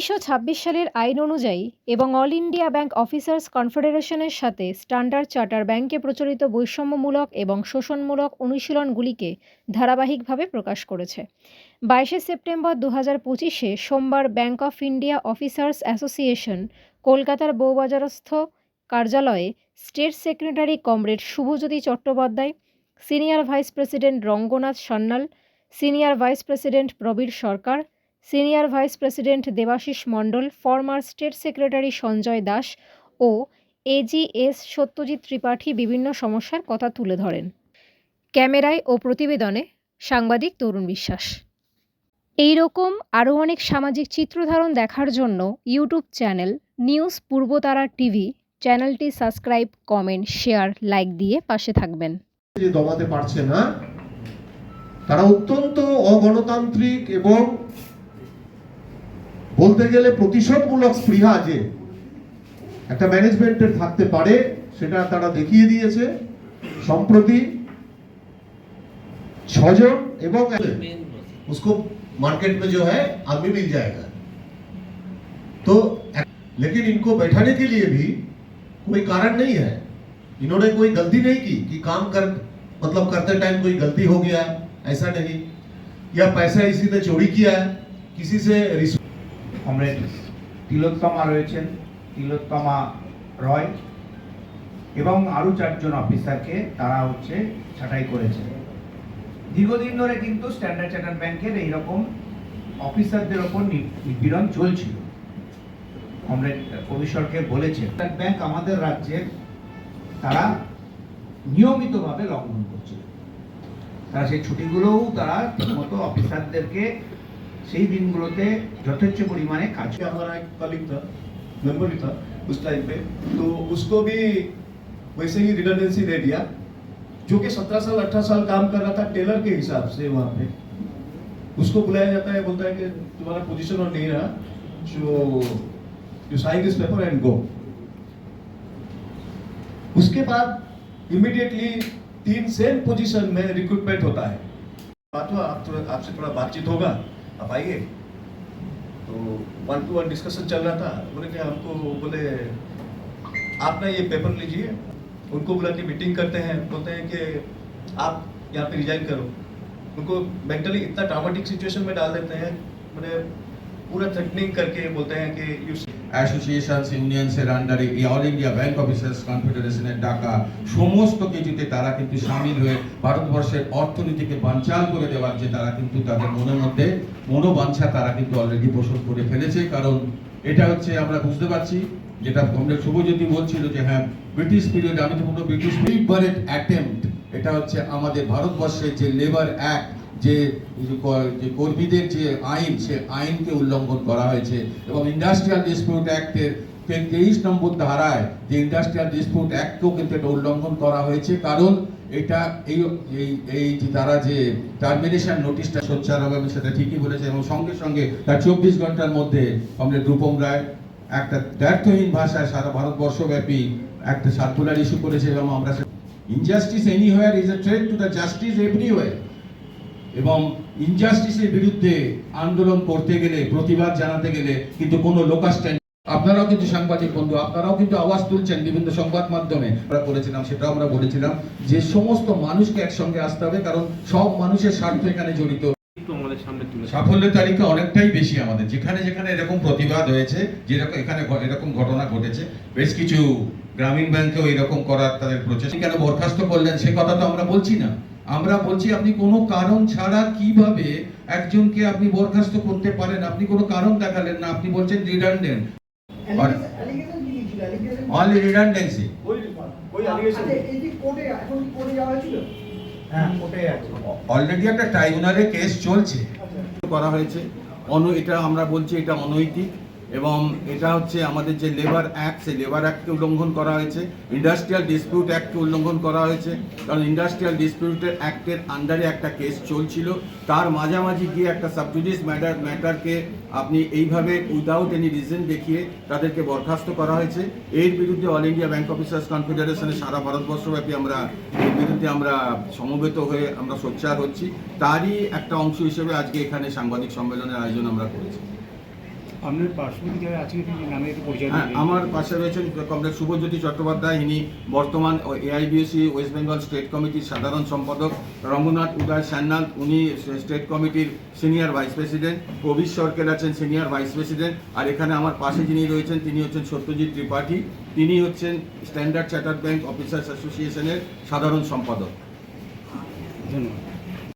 উনিশশো ছাব্বিশ সালের আইন অনুযায়ী এবং অল ইন্ডিয়া ব্যাংক অফিসার্স কনফেডারেশনের সাথে স্ট্যান্ডার্ড চার্টার ব্যাংকে প্রচলিত বৈষম্যমূলক এবং শোষণমূলক অনুশীলনগুলিকে ধারাবাহিকভাবে প্রকাশ করেছে। বাইশে সেপ্টেম্বর দু হাজার পঁচিশে সোমবার Bank of India Officers Association কলকাতার বউবাজারস্থ কার্যালয়ে state secretary comrade Subhajyoti Chattopadhyay, senior vice president Ranganath Sanyal, senior vice president Prabir Sarkar senior vice president Debashis Mondal, former state secretary Sanjay Das ও AGS Satyajit Tripathi বিভিন্ন সমস্যার কথা তুলে ধরেন। ক্যামেরায় ও প্রতিবেদনে সাংবাদিক তরুণ বিশ্বাস। এই রকম আরও অনেক সামাজিক চিত্রধারণ দেখার জন্য YouTube channel news Purbatara TV চ্যানেলটি সাবস্ক্রাইব, কমেন্ট, শেয়ার, লাইক দিয়ে পাশে থাকবেন। দমাতে পারছে না, তারা অত্যন্ত অগণতান্ত্রিক এবং বলতে গেলে প্রতিশোধমূলক স্পৃহা যে একটা ম্যানেজমেন্টের থাকতে পারে সেটা তারা দেখিয়ে দিয়েছে সম্প্রতি ছজন এবং उसको मार्केट में जो है आदमी मिल जाएगा तो लेकिन इनको बैठाने के लिए भी कोई कारण नहीं है इन्होंने कोई गलती नहीं की कि काम कर मतलब करते टाइम कोई गलती हो गया ऐसा नहीं या पैसा इसी ने चोरी किया है किसी से रिश्वत কমরেড তিলোত্তমা রয়েছেন, তিলোত্তমা রয় এবং আরও চারজন অফিসারকে তারা হচ্ছে ছাঁটাই করেছে দীর্ঘদিন ধরে কিন্তু স্ট্যান্ডার্ড চার্টার্ড ব্যাংকের এইরকম অফিসারদের ওপর নিপীড়ন চলছিল। কমরেড কবিশ্বরকে বলেছে ব্যাংক আমাদের রাজ্যের তারা নিয়মিতভাবে লঙ্ঘন করছিল। তারা সেই ছুটিগুলোও তারা ঠিকমতো অফিসারদেরকে সেই দিনগুলোতে যথেচ্ছ পরিমাণে কাজ कि हमारा एक कलीग था मेंबर भी था उस टाइम पे तो उसको भी वैसे ही रिडंडेंसी दे दिया जो कि 17 साल 18 साल काम कर रहा था टेलर के हिसाब से वहाँ पे उसको बुलाया जाता है बोलता है कि तुम्हारा पोजीशन और नहीं रहा जो you sign this paper and go उसके बाद इमीडिएटली तीन सेम पोजीशन में रिक्रूटमेंट होता है बात हुआ आप थोड़ा आपसे थोड़ा बातचीत होगा आप आइए। तो वन टू वन डिस्कशन चल रहा था। बोले कि हमको बोले आप ना ये पेपर लीजिए। उनको बोला कि मीटिंग करते हैं। बोलते हैं कि आप यहाँ पे रिजाइन करो। उनको मेंटली इतना ट्रामेटिक सिचुएशन में डाल देते हैं। मैंने पूरा थ्रेटनिंग करके बोलते हैं कि यू অ্যাসোসিয়েশনস ইউনিয়নসের আন্ডারে এই অল ইন্ডিয়া ব্যাংক অফিসার্স কনফেডারেশনের ডাকা সমস্ত কিছুতে তারা কিন্তু সামিল হয়ে ভারতবর্ষের অর্থনীতিকে বানচাল করে দেওয়ার যে তারা কিন্তু তাদের মনের মধ্যে মনোবাঞ্ছা তারা কিন্তু অলরেডি পোষণ করে ফেলেছে কারণ এটা হচ্ছে আমরা বুঝতে পারছি যেটা কমরেড শুভজ্যোতি বলছিল যে হ্যাঁ ব্রিটিশ পিরিয়ড আমি তো কোনো ব্রিটিশ লিবারেট অ্যাটেম্পট এটা হচ্ছে আমাদের ভারতবর্ষের যে লেবার অ্যাক্ট যে যে কর্মীদের যে আইন, সে আইনকে উল্লঙ্ঘন করা হয়েছে এবং ইন্ডাস্ট্রিয়াল ডিসপিউট অ্যাক্টের তেইশ নম্বর ধারায় যে ইন্ডাস্ট্রিয়াল ডিসপিউট অ্যাক্টকেও কিন্তু এটা উল্লঙ্ঘন করা হয়েছে। কারণ এটা এই এই যে তারা যে টার্মিনেশন নোটিশটা সোচ্চার হবে, আমি সেটা ঠিকই বলেছে এবং সঙ্গে সঙ্গে তার চব্বিশ ঘণ্টার মধ্যে আমাদের রূপম রায় একটা দ্ব্যর্থহীন ভাষায় সারা ভারতবর্ষব্যাপী একটা সার্কুলার ইস্যু করেছে এবং আমরা injustice anywhere is a threat to the justice everywhere এবং ইনজাস্টিসের বিরুদ্ধে আন্দোলন করতে গেলে প্রতিবাদ জানাতে গেলে কিন্তু কোনো লোকাল স্ট্যান্ড আপনারাও কিন্তু সাংবাদিক বন্ধু আপনারাও কিন্তু আওয়াজ তুলছেন বিভিন্ন সংবাদ মাধ্যমে। আমরা করেছিলাম সেটাও আমরা বলেছিলাম যে সমস্ত মানুষকে একসঙ্গে আসতে হবে কারণ সব মানুষের স্বার্থ এখানে জড়িত। সাফল্যের তালিকা অনেকটাই বেশি আমাদের। যেখানে যেখানে এরকম প্রতিবাদ হয়েছে যেরকম এখানে এরকম ঘটনা ঘটেছে বেশ কিছু গ্রামীণ ব্যাংকেও এরকম করার তাদের প্রচেষ্টা। কেন বরখাস্ত করলেন সে কথা তো আমরা বলছি না। আমরা বলছি আপনি কোনো কারণ ছাড়া কীভাবে একজনকে আপনি বরখাস্ত করতে পারেন? আপনি কোনো কারণ দেখালেন না আপনি বলছেন রিডান্ডেন্ট অনলি রিডান্ডেন্সি অলরেডি একটা ট্রাইব্যুনালে কেস চলছে। করা হয়েছে। অন এটা আমরা বলছি এটা অনৈতিক। এবং এটা হচ্ছে আমাদের যে লেবার অ্যাক্ট সেই লেবার অ্যাক্টকে উল্লঙ্ঘন করা হয়েছে। ইন্ডাস্ট্রিয়াল ডিসপিউট অ্যাক্টকে উল্লঙ্ঘন করা হয়েছে। কারণ ইন্ডাস্ট্রিয়াল ডিসপিউটের অ্যাক্টের আন্ডারে একটা কেস চলছিল। তার মাঝামাঝি গিয়ে একটা সাবজুডিস ম্যাটার ম্যাটারকে আপনি এইভাবে উইদাউট এনি রিজন দেখিয়ে তাদেরকে বরখাস্ত করা হয়েছে। এর বিরুদ্ধে অল ইন্ডিয়া ব্যাংক অফিসার্স কনফেডারেশনের সারা ভারতবর্ষব্যাপী আমরা, এর বিরুদ্ধে আমরা সমবেত হয়ে আমরা সোচ্চার হচ্ছি। তারই একটা অংশ হিসেবে আজকে এখানে সাংবাদিক সম্মেলনের আয়োজন আমরা করেছি। আপনার পার্শ্ববর্তী যারা আছেন একটু নামে একটু পরিচয় হ্যাঁ আমার পাশে রয়েছেন কমরেড শুভজ্যোতি চট্টোপাধ্যায় ইনি বর্তমান এআইবিএসি ওয়েস্ট বেঙ্গল স্টেট কমিটির সাধারণ সম্পাদক। রঙ্গনাথ উদয় সান্যাল উনি স্টেট কমিটির senior vice president Kabir Sarkar আছেন সিনিয়র ভাইস প্রেসিডেন্ট আর এখানে আমার পাশে যিনি রয়েছেন তিনি হচ্ছেন সত্যজিৎ ত্রিপাঠী। তিনি হচ্ছেন স্ট্যান্ডার্ড চার্টার্ড ব্যাংক অফিসার্স অ্যাসোসিয়েশনের সাধারণ সম্পাদক। ধন্যবাদ।